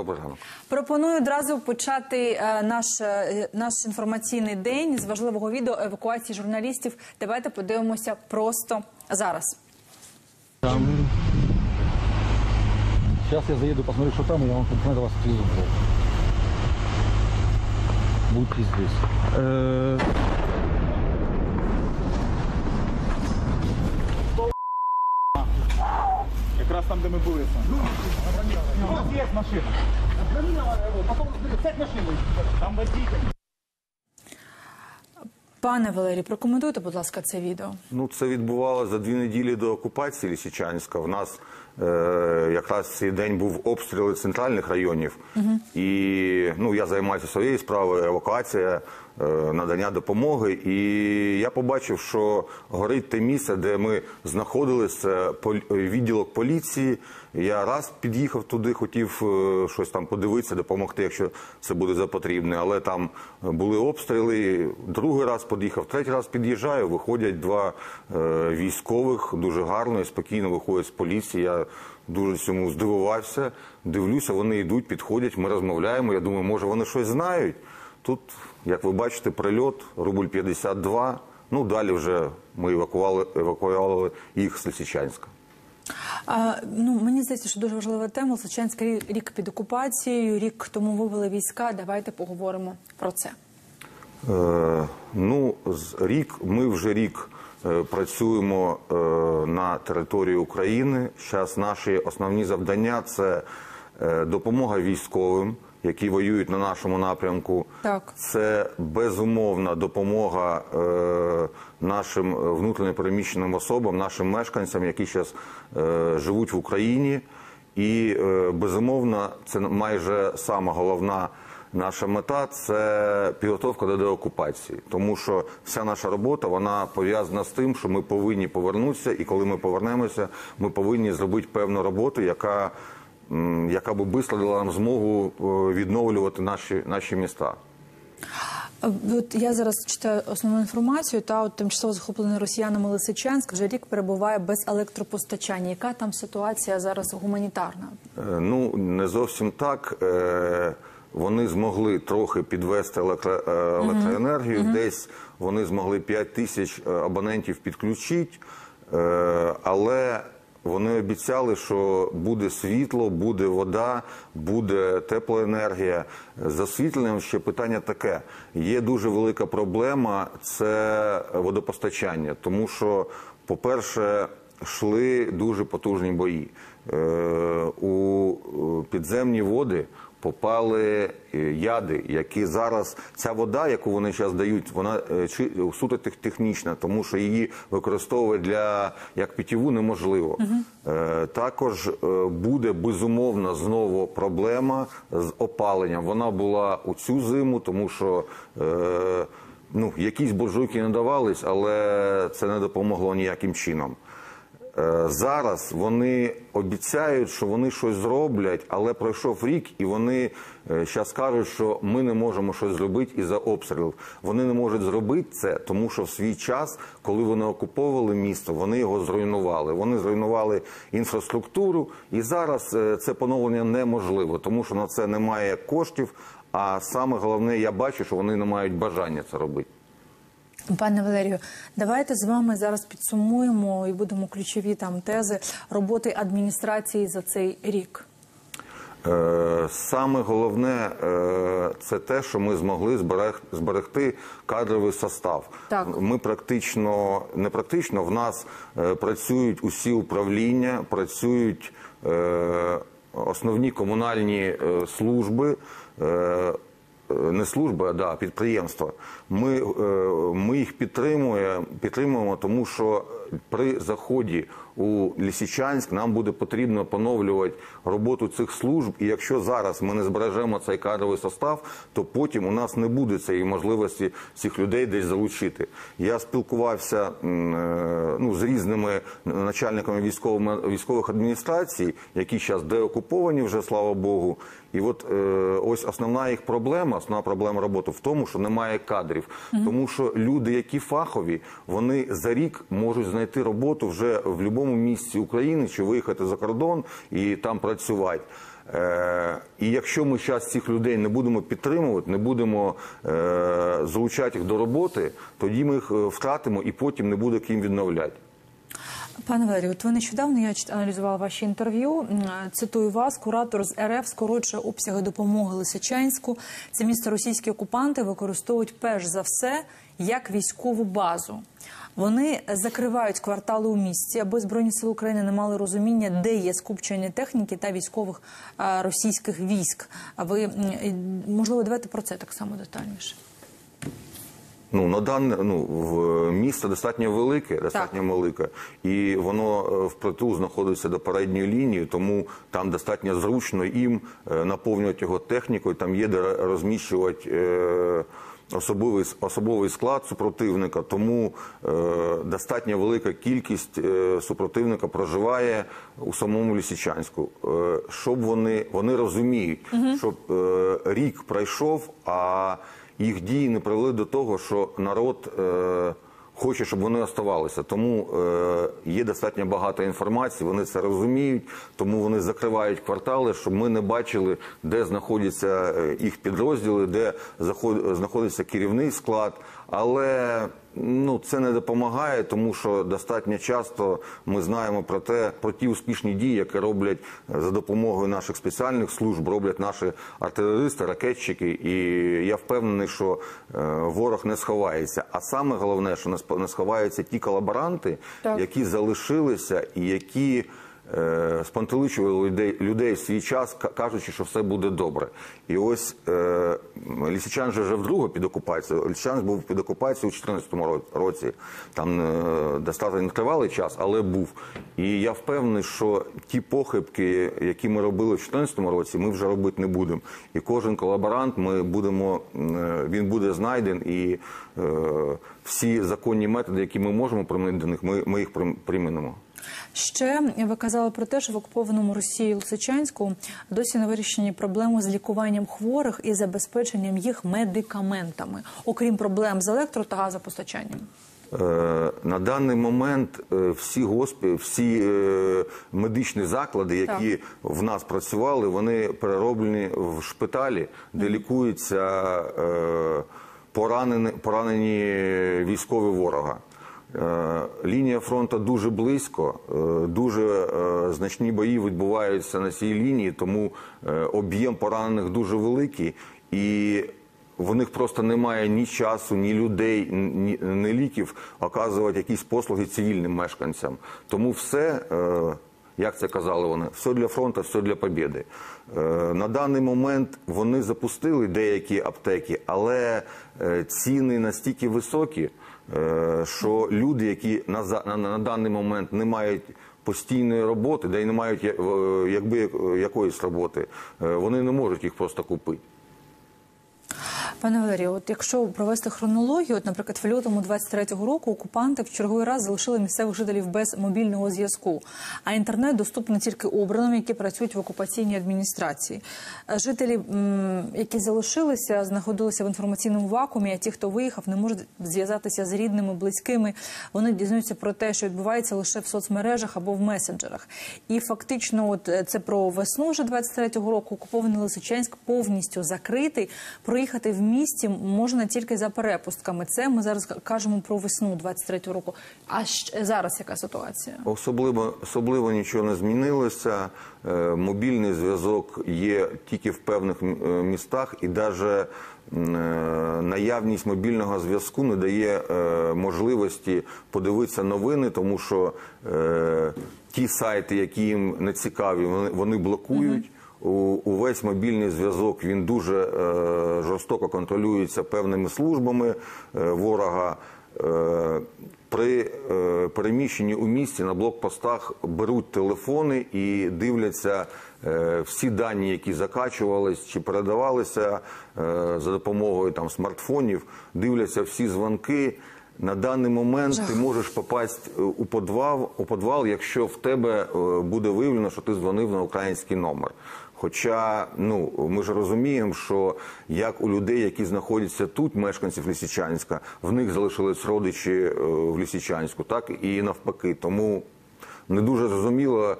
Доброго ранку. Пропоную одразу почати е, наш, е, наш інформаційний день з важливого відео евакуації журналістів. Давайте подивимося просто зараз. Там. Сейчас я заеду, посмотрю, что там, и я вам на вас отвезу. Будьте здесь. Э, там, де ми були. У нас є машина. Потім машину. Там водитель. Пане Валерій, прокоментуйте, будь ласка, це відео. Ну, це відбувалося за дві неділі до окупації Лісічанська. В нас е, якраз цей день був обстріли центральних районів. І ну, я займаюся своєю справою, евакуація, е, надання допомоги. І я побачив, що горить те місце, де ми знаходилися, відділок поліції. Я раз під'їхав туди, хотів е, щось там подивитися, допомогти, якщо це буде за потрібне. Але там були обстріли. Другий раз під'їхав, третій раз під'їжджаю. Виходять два е, військових, дуже гарно і спокійно виходять з поліції. Я дуже цьому здивувався. Дивлюся, вони йдуть, підходять. Ми розмовляємо. Я думаю, може вони щось знають. Тут, як ви бачите, прильот, рубль 52. Ну далі вже ми евакували, евакуювали їх з Лисичанська. А, ну мені здається, що дуже важлива тема. Лисичанська рік під окупацією. Рік тому вивели війська. Давайте поговоримо про це. Е, ну, рік ми вже рік працюємо е, на території України. Зараз наші основні завдання це е, допомога військовим, які воюють на нашому напрямку. Так. Це безумовна допомога е, нашим внутрішньо переміщеним особам, нашим мешканцям, які зараз е, живуть в Україні. І е, безумовно, це майже сама головна наша мета це підготовка до деокупації. Тому що вся наша робота вона пов'язана з тим, що ми повинні повернутися, і коли ми повернемося, ми повинні зробити певну роботу, яка, яка би швидко дала нам змогу е, відновлювати наші, наші міста. От я зараз читаю основну інформацію. Та от тимчасово захоплений росіянами Лисичанськ вже рік перебуває без електропостачання. Яка там ситуація зараз гуманітарна? Е, Ну, не зовсім так. Вони змогли трохи підвести електро, е, електроенергію. Десь вони змогли 5 тисяч е, абонентів підключити, Е, але вони обіцяли, що буде світло, буде вода, буде теплоенергія. З освітленням ще питання таке. Є дуже велика проблема це водопостачання, тому що, по-перше, йшли дуже потужні бої. У підземні води попали е, яди, які зараз ця вода, яку вони зараз дають, вона е, суто тех- технічна, тому що її використовувати для як питіву неможливо. Е, Також буде безумовно знову проблема з опаленням. Вона була у цю зиму, тому що. Ну, якісь буржуйки не давались, але це не допомогло ніяким чином. Е, Зараз вони обіцяють, що вони щось зроблять, але пройшов рік, і вони зараз кажуть, що ми не можемо щось зробити із-за обстрілів. Вони не можуть зробити це, тому що в свій час, коли вони окуповували місто, вони його зруйнували. Вони зруйнували інфраструктуру, і зараз е, це поновлення неможливо, тому що на це немає коштів. А саме головне, я бачу, що вони не мають бажання це робити. Пане Валерію, давайте з вами зараз підсумуємо і будемо ключові там тези роботи адміністрації за цей рік. Е, Саме головне е, це те, що ми змогли зберегти кадровий состав. Так. Ми практично не практично в нас е, працюють усі управління, працюють основні комунальні служби. не служби, а да, підприємства. Ми, е, ми їх підтримуємо, підтримуємо, тому що при заході у Лісичанськ нам буде потрібно поновлювати роботу цих служб. І якщо зараз ми не збережемо цей кадровий состав, то потім у нас не буде цієї можливості цих людей десь залучити. Я спілкувався е, ну, з різними начальниками військовими військових адміністрацій, які зараз деокуповані вже, слава Богу. І от е, ось основна їх проблема, основна проблема роботи в тому, що немає кадрів. Тому що люди, які фахові, вони за рік можуть знайти роботу вже в будь-якому місці України чи виїхати за кордон і там працювати. Е, і якщо ми зараз цих людей не будемо підтримувати, не будемо е, залучати їх до роботи, тоді ми їх е, втратимо і потім не буде ким відновляти. Пане Валерію, от нещодавно я аналізувала ваші інтерв'ю. Цитую вас, куратор з РФ скорочує обсяги допомоги Лисичанську. Це місто російські окупанти використовують перш за все як військову базу. Вони закривають квартали у місті, аби збройні сили України не мали розуміння, де є скупчення техніки та військових російських військ. А ви можливо давайте про це так само детальніше. Ну на дане ну в місто достатньо велике, достатньо велике, і воно е, впритул знаходиться до передньої лінії, тому там достатньо зручно їм е, наповнювати його технікою. Там є де розміщувати. Е, Особовий особовий склад супротивника, тому е, достатньо велика кількість е, супротивника проживає у самому Лісичанську. Е, щоб вони вони розуміють, щоб е, рік пройшов, а їх дії не привели до того, що народ е, хоче, щоб вони оставалися. Тому е, є достатньо багато інформації, вони це розуміють, тому вони закривають квартали, щоб ми не бачили, де знаходяться е, їх підрозділи, де заход- знаходиться керівний склад. Але ну це не допомагає, тому що достатньо часто ми знаємо про те, про ті успішні дії, які роблять е, за допомогою наших спеціальних служб, роблять наші артилеристи, ракетчики. І я впевнений, що е, ворог не сховається. А саме головне, що не сп- не сховаються ті колаборанти, Так. які залишилися і які. Е, Спантеличували людей, людей в свій час, кажучи, що все буде добре. І ось е, Лісичан же вже вдруге під окупацією. Лісичан був під окупацією у 2014 році. Там е, достатньо тривалий час, але був. І я впевнений, що ті похибки, які ми робили в 2014 році, ми вже робити не будемо. І кожен колаборант ми будемо, е, він буде знайден, і е, всі законні методи, які ми можемо примінити до них, ми, ми їх прим- примінимо. Ще ви казали про те, що в окупованому Росією Лисичанську досі не вирішені проблеми з лікуванням хворих і забезпеченням їх медикаментами, окрім проблем з електро та газопостачанням. Е, На даний момент е, всі госпі, всі е, медичні заклади, які в нас працювали, вони перероблені в шпиталі, де лікуються поранені, поранені військові ворога. Е, Лінія фронту дуже близько, е, дуже е, значні бої відбуваються на цій лінії, тому об'єм поранених дуже великий і в них просто немає ні часу, ні людей, ні, ні ліків оказувати якісь послуги цивільним мешканцям. Тому все, як це казали вони, все для фронту, все для побєди. Е, на даний момент вони запустили деякі аптеки, але ціни настільки високі, що люди, які на, на, на даний момент не мають постійної роботи, де й не мають е, якби якоїсь роботи, е, вони не можуть їх просто купити. Пане Валерію, от якщо провести хронологію, от, наприклад, в лютому 23-го року окупанти в черговий раз залишили місцевих жителів без мобільного зв'язку, а інтернет доступний тільки обраним, які працюють в окупаційній адміністрації. Е, Жителі, які залишилися, знаходилися в інформаційному вакуумі. А ті, хто виїхав, не можуть зв'язатися з рідними, близькими. Вони дізнаються про те, що відбувається лише в соцмережах або в месенджерах. І фактично, от е, це про весну вже 23-го року. Окупований Лисичанськ повністю закритий. Проїхати в місті можна тільки за перепустками. Це ми зараз кажемо про весну 23-го року. А зараз яка ситуація? Особливо, особливо нічого не змінилося. Е, Мобільний зв'язок є тільки в певних е, містах, і навіть наявність мобільного зв'язку не дає е, можливості подивитися новини, тому що е, ті сайти, які їм не цікаві, вони блокують. Увесь мобільний зв'язок він дуже е, жорстоко контролюється певними службами е, ворога. Е, при переміщенні у місті на блокпостах беруть телефони і дивляться всі дані, які закачувались чи передавалися за допомогою там смартфонів, дивляться всі дзвонки. На даний момент ти можеш попасти е, у підвал, у підвал, якщо в тебе е, буде виявлено, що ти дзвонив на український номер. Хоча ну ми ж розуміємо, що як у людей, які знаходяться тут, мешканців Лісичанська, в них залишились родичі е, в Лісичанську, так і навпаки. Тому не дуже зрозуміло.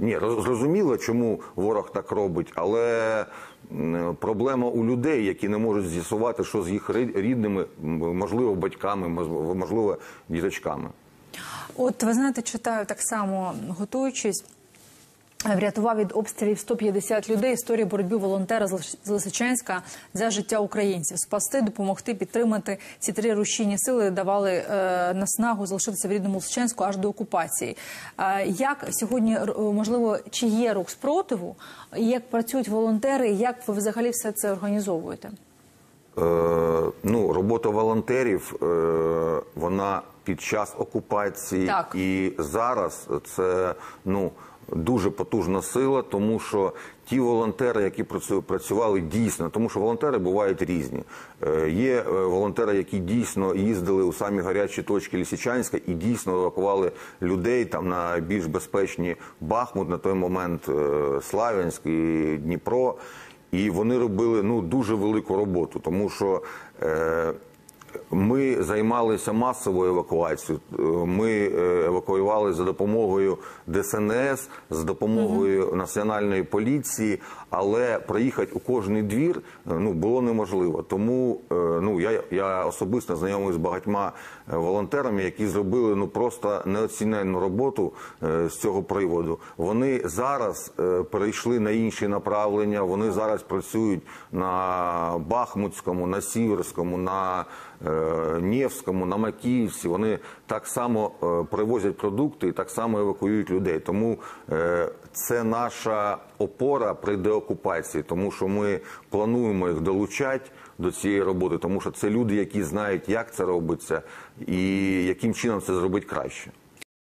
Ні, зрозуміло, чому ворог так робить, але проблема у людей, які не можуть з'ясувати, що з їх рідними, можливо, батьками, мож- можливо, діточками. От ви знаєте, читаю так само, готуючись. Врятував від обстрілів 150 людей. Історія боротьби волонтера з Лис- Лисичанська за життя українців. Спасти, допомогти, підтримати ці три рушійні сили давали е, наснагу залишитися в рідному Лисичанську аж до окупації. Е, як сьогодні можливо чи є рух спротиву? Як працюють волонтери? Як ви взагалі все це організовуєте? Е, ну, робота волонтерів, е, вона під час окупації Так. і зараз це ну, дуже потужна сила, тому що ті волонтери, які працю- працювали дійсно, тому що волонтери бувають різні. Е, Є е, волонтери, які дійсно їздили у самі гарячі точки Лісичанська і дійсно евакували людей там на більш безпечні Бахмут на той момент, е, Славянськ і Дніпро. І вони робили ну дуже велику роботу, тому що ми займалися масовою евакуацією. Е, Ми е, евакуювали за допомогою ДСНС, з допомогою національної поліції, але проїхати у кожний двір е, ну було неможливо. Тому ну я, я особисто знайомий з багатьма волонтерами, які зробили ну просто неоціненну роботу з цього приводу. Вони зараз перейшли на інші направлення. Вони зараз працюють на Бахмутському, на Сіверському, на Нєвському, на Макіївці. Вони так само е, привозять продукти і так само евакуюють людей. Тому е, це наша опора при деокупації, тому що ми плануємо їх долучати до цієї роботи, тому що це люди, які знають, як це робиться і яким чином це зробити краще.